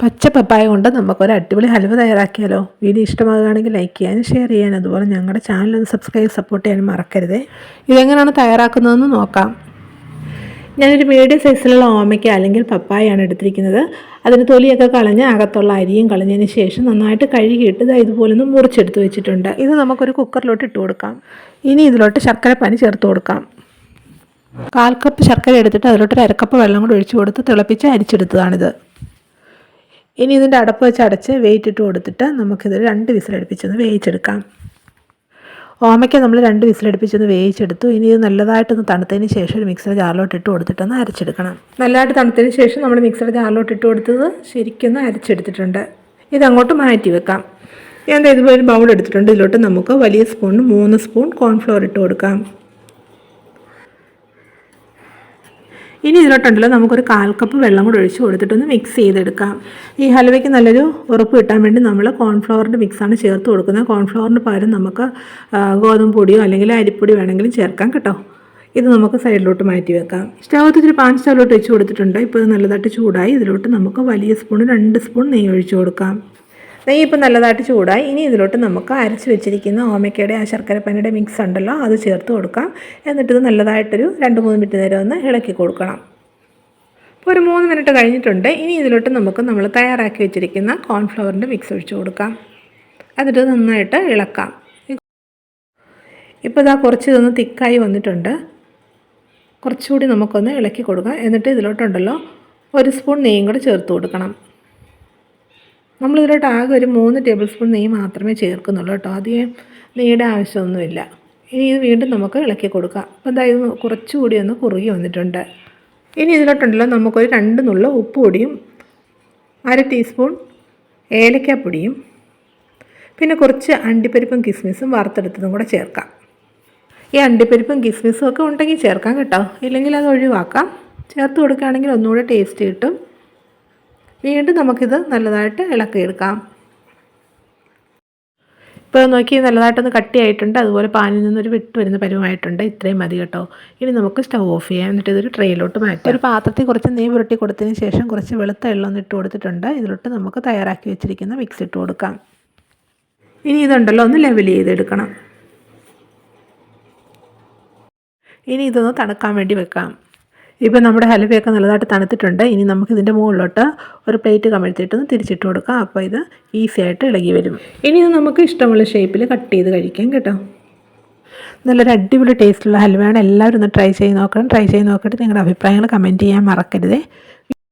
പച്ച പപ്പായ കൊണ്ട് നമുക്കൊരു അടിപൊളി ഹൽവ തയ്യാറാക്കിയാലോ? വീഡിയോ ഇഷ്ടമാകുകയാണെങ്കിൽ ലൈക്ക് ചെയ്യാനും ഷെയർ ചെയ്യാനും അതുപോലെ ഞങ്ങളുടെ ചാനൽ ഒന്ന് സബ്സ്ക്രൈബ് സപ്പോർട്ട് ചെയ്യാനും മറക്കരുത്. ഇതെങ്ങനെയാണ് തയ്യാറാക്കുന്നതെന്ന് നോക്കാം. ഞാനൊരു മീഡിയം സൈസിലുള്ള ഓമയ്ക്ക അല്ലെങ്കിൽ പപ്പായാണ് എടുത്തിരിക്കുന്നത്. അതിന് തൊലിയൊക്കെ കളഞ്ഞ് അകത്തുള്ള അരിയും കളഞ്ഞതിന് ശേഷം നന്നായിട്ട് കഴുകിയിട്ട് ഇതാ ഇതുപോലെ ഒന്ന് മുറിച്ചെടുത്ത് വെച്ചിട്ടുണ്ട്. ഇത് നമുക്കൊരു കുക്കറിലോട്ട് ഇട്ട് കൊടുക്കാം. ഇനി ഇതിലോട്ട് ശർക്കര പനി ചേർത്ത് കൊടുക്കാം. കാൽ കപ്പ് ശർക്കര എടുത്തിട്ട് അതിലോട്ട് ഒരു അരക്കപ്പ് വെള്ളം കൂടി ഒഴിച്ചു കൊടുത്ത് തിളപ്പിച്ച് അരിച്ചെടുത്തതാണിത്. ഇനി ഇതിന്റെ അടപ്പ് വെച്ച് അടച്ച് വെയിറ്റ് ഇട്ട് കൊടുത്തിട്ട് നമുക്കിത് രണ്ട് വിസിലടുപ്പിച്ചൊന്ന് വേവിച്ചെടുക്കാം. ഓമയ്ക്ക് നമ്മൾ രണ്ട് വിസിലടുപ്പിച്ചൊന്ന് വേവിച്ചെടുത്തു. ഇനി ഇത് നല്ലതായിട്ടൊന്ന് തണുത്തതിന് ശേഷം ഒരു മിക്സർ ജാറിലോട്ട് ഇട്ട് കൊടുത്തിട്ടൊന്ന് അരച്ചെടുക്കണം. നല്ലതായിട്ട് തണുത്തതിന് ശേഷം നമ്മൾ മിക്സർ ജാറിലോട്ട് ഇട്ട് കൊടുത്തത് ശരിക്കൊന്ന് അരച്ചെടുത്തിട്ടുണ്ട്. ഇതങ്ങോട്ട് മാറ്റി വെക്കാം. ഞാൻ ഇതുപോലെ ബൗൾ എടുത്തിട്ടുണ്ട്. ഇതിലോട്ട് നമുക്ക് വലിയ സ്പൂണിന് മൂന്ന് സ്പൂൺ കോൺഫ്ലോർ ഇട്ട് കൊടുക്കാം. ഇനി ഇതിലോട്ടുണ്ടല്ലോ നമുക്കൊരു കാൽ കപ്പ് വെള്ളം കൂടി ഒഴിച്ച് കൊടുത്തിട്ടൊന്ന് മിക്സ് ചെയ്തെടുക്കാം. ഈ ഹലുവയ്ക്ക് നല്ലൊരു ഉറപ്പ് കിട്ടാൻ വേണ്ടി നമ്മൾ കോൺഫ്ലവറിന്റെ മിക്സാണ് ചേർത്ത് കൊടുക്കുന്നത്. കോൺഫ്ലവറിന് പകരം നമുക്ക് ഗോതമ്പ് പൊടിയോ അല്ലെങ്കിൽ അരിപ്പൊടി വേണമെങ്കിലും ചേർക്കാം കേട്ടോ. ഇത് നമുക്ക് സൈഡിലോട്ട് മാറ്റി വെക്കാം. സ്റ്റൗത്ത് ഇച്ചിരി പാൻ സ്റ്റൗവിലോട്ട് വെച്ച് കൊടുത്തിട്ടുണ്ട്. ഇപ്പോൾ ഇത് നല്ലതായിട്ട് ചൂടായി. ഇതിലോട്ട് നമുക്ക് വലിയ സ്പൂൺ രണ്ട് സ്പൂൺ നെയ്യ് ഒഴിച്ച് കൊടുക്കാം. നെയ്യ് ഇപ്പം നല്ലതായിട്ട് ചൂടായി. ഇനി ഇതിലോട്ട് നമുക്ക് അരച്ച് വെച്ചിരിക്കുന്ന ഓമയ്ക്കയുടെ ആ ശർക്കരപ്പനയുടെ മിക്സ് ഉണ്ടല്ലോ അത് ചേർത്ത് കൊടുക്കാം. എന്നിട്ടിത് നല്ലതായിട്ടൊരു രണ്ട് മൂന്ന് മിനിറ്റ് നേരം ഒന്ന് ഇളക്കി കൊടുക്കണം. അപ്പോൾ ഒരു മൂന്ന് മിനിറ്റ് കഴിഞ്ഞിട്ടുണ്ട്. ഇനി ഇതിലോട്ട് നമുക്ക് നമ്മൾ തയ്യാറാക്കി വെച്ചിരിക്കുന്ന കോൺഫ്ലവറിന്റെ മിക്സ് ഒഴിച്ച് കൊടുക്കാം. എന്നിട്ട് നന്നായിട്ട് ഇളക്കാം. ഇപ്പോൾ ഇതാ കുറച്ച് ഇതൊന്ന് തിക്കായി വന്നിട്ടുണ്ട്. കുറച്ചുകൂടി നമുക്കൊന്ന് ഇളക്കി കൊടുക്കാം. എന്നിട്ട് ഇതിലോട്ടുണ്ടല്ലോ ഒരു സ്പൂൺ നെയ്യും കൂടെ ചേർത്ത് കൊടുക്കണം. നമ്മളിതിലോട്ട് ആകെ ഒരു മൂന്ന് ടേബിൾ സ്പൂൺ നെയ്യ് മാത്രമേ ചേർക്കുന്നുള്ളൂ കേട്ടോ. അധികം നെയ്യുടെ ആവശ്യമൊന്നുമില്ല. ഇനി ഇത് വീണ്ടും നമുക്ക് ഇളക്കി കൊടുക്കാം. അപ്പോൾ എന്തായാലും കുറച്ചുകൂടി ഒന്ന് കുറുകി വന്നിട്ടുണ്ട്. ഇനി ഇതിലോട്ടുണ്ടല്ലോ നമുക്കൊരു രണ്ട് നുള്ള ഉപ്പ് പൊടിയും അര ടീസ്പൂൺ ഏലക്കാപ്പൊടിയും പിന്നെ കുറച്ച് അണ്ടിപ്പരിപ്പും കിസ്മിസും വറുത്തെടുത്തതും കൂടെ ചേർക്കാം. ഈ അണ്ടിപ്പരിപ്പും കിസ്മിസും ഒക്കെ ഉണ്ടെങ്കിൽ ചേർക്കാം കേട്ടോ. ഇല്ലെങ്കിൽ അത് ഒഴിവാക്കാം. ചേർത്ത് കൊടുക്കുകയാണെങ്കിൽ ഒന്നുകൂടെ ടേസ്റ്റ് കിട്ടും. വീണ്ടും നമുക്കിത് നല്ലതായിട്ട് ഇളക്കിയെടുക്കാം. ഇപ്പോൾ നോക്കി നല്ലതായിട്ടൊന്ന് കട്ടിയായിട്ടുണ്ട്. അതുപോലെ പാനിൽ നിന്നൊരു വിട്ട് വരുന്ന പരുവമായിട്ടുണ്ട് ഇത്രയും മതി കേട്ടോ. ഇനി നമുക്ക് സ്റ്റൗ ഓഫ് ചെയ്യാം. എന്നിട്ട് ഇതൊരു ട്രെയിലോട്ട് മാറ്റാം. ഒരു പാത്രത്തിൽ കുറച്ച് നെയ്യ് പുരട്ടി കൊടുത്തതിന് ശേഷം കുറച്ച് വെളുത്ത വെള്ളം ഒന്ന് ഇട്ട് കൊടുത്തിട്ടുണ്ട്. ഇതിലോട്ട് നമുക്ക് തയ്യാറാക്കി വെച്ചിരിക്കുന്ന മിക്സ് ഇട്ട് കൊടുക്കാം. ഇനി ഇതുണ്ടല്ലോ ഒന്ന് ലെവൽ ചെയ്തെടുക്കണം. ഇനി ഇതൊന്ന് തണുക്കാൻ വേണ്ടി വെക്കാം. ഇപ്പോൾ നമ്മുടെ ഹലുവയൊക്കെ നല്ലതായിട്ട് തണുത്തിട്ടുണ്ട്. ഇനി നമുക്കിതിന്റെ മുകളിലോട്ട് ഒരു പ്ലേറ്റ് കമഴ്ത്തിയിട്ടൊന്ന് തിരിച്ചിട്ട് കൊടുക്കാം. അപ്പോൾ ഇത് ഈസി ആയിട്ട് ഇളകി വരും. ഇനി ഇത് നമുക്ക് ഇഷ്ടമുള്ള ഷേപ്പിൽ കട്ട് ചെയ്ത് കഴിക്കാം കേട്ടോ. നല്ലൊരു അടിപൊളി ടേസ്റ്റുള്ള ഹൽവയാണ് എല്ലാവരും ഒന്ന് ട്രൈ ചെയ്ത് നോക്കണം. ട്രൈ ചെയ്ത് നോക്കിയിട്ട് നിങ്ങളുടെ അഭിപ്രായങ്ങൾ കമന്റ് ചെയ്യാൻ മറക്കരുതേ.